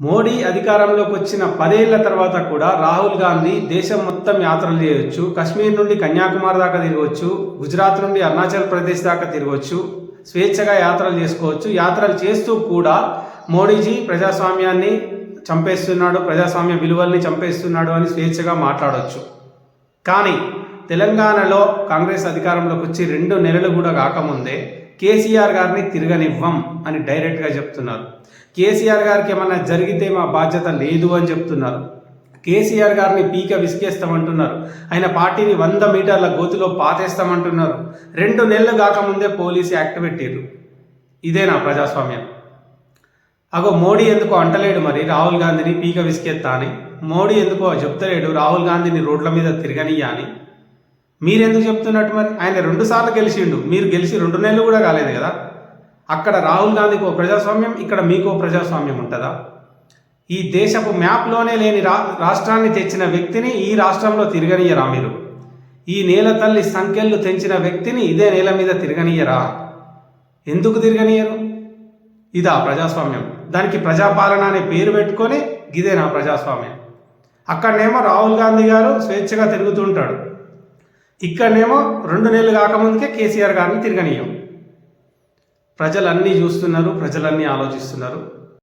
మోడీ అధికారంలోకి వచ్చిన పదేళ్ళ తర్వాత కూడా రాహుల్ గాంధీ దేశం మొత్తం యాత్రలు చేయొచ్చు కశ్మీర్ నుండి కన్యాకుమారి దాకా తిరగవచ్చు గుజరాత్ నుండి అరుణాచల్ ప్రదేశ్ దాకా తిరగవచ్చు స్వేచ్ఛగా యాత్రలు చేసుకోవచ్చు. యాత్రలు చేస్తూ కూడా మోడీజీ ప్రజాస్వామ్యాన్ని చంపేస్తున్నాడు ప్రజాస్వామ్య విలువల్ని చంపేస్తున్నాడు అని స్వేచ్ఛగా మాట్లాడవచ్చు కానీ తెలంగాణలో కాంగ్రెస్ అధికారంలోకి వచ్చి రెండు నెలలు కూడా కాకముందే కేసీఆర్ గారిని తిరగనివ్వం అని డైరెక్ట్గా చెప్తున్నారు. కేసీఆర్ గారికి ఏమన్నా జరిగితే మా బాధ్యత లేదు అని చెప్తున్నారు. కేసీఆర్ గారిని పీక విసికేస్తామంటున్నారు. ఆయన పార్టీని వంద మీటర్ల గోతులో పాతేస్తామంటున్నారు. రెండు నెలలు కాకముందే పోలీసు యాక్ట్ పెట్టారు ఇదేనా ప్రజాస్వామ్యం. అగో మోడీ ఎందుకో అంటలేడు మరి? రాహుల్ గాంధీని పీక విసికెత్తా అని. మోడీ ఎందుకో చెప్తలేడు? రాహుల్ గాంధీని రోడ్ల మీద తిరగనియ్యా అని. మీరెందుకు చెప్తున్నట్టు మరి? ఆయన రెండు సార్లు గెలిచిండు. మీరు గెలిచి రెండు నెలలు కూడా కాలేదు కదా? అక్కడ రాహుల్ గాంధీకి ఓ ప్రజాస్వామ్యం ఇక్కడ మీకు ప్రజాస్వామ్యం ఉంటుందా? ఈ దేశపు మ్యాప్లోనే లేని రా రాష్ట్రాన్ని తెచ్చిన వ్యక్తిని ఈ రాష్ట్రంలో తిరగనీయరా మీరు? ఈ నేల తల్లి సంఖ్యలు తెంచిన వ్యక్తిని ఇదే నేల మీద తిరగనీయరా? ఎందుకు తిరగనీయరు? ఇదా ప్రజాస్వామ్యం. దానికి ప్రజాపాలన అనే పేరు పెట్టుకొని ఇదేనా ప్రజాస్వామ్యం. అక్కడనేమో రాహుల్ గాంధీ గారు స్వేచ్ఛగా తిరుగుతుంటాడు ఇక్కడనేమో రెండు నెలలు కాకముందుకే కేసీఆర్ గారిని తిరగనీయం. ప్రజలన్నీ చూస్తున్నారు ప్రజలన్నీ ఆలోచిస్తున్నారు.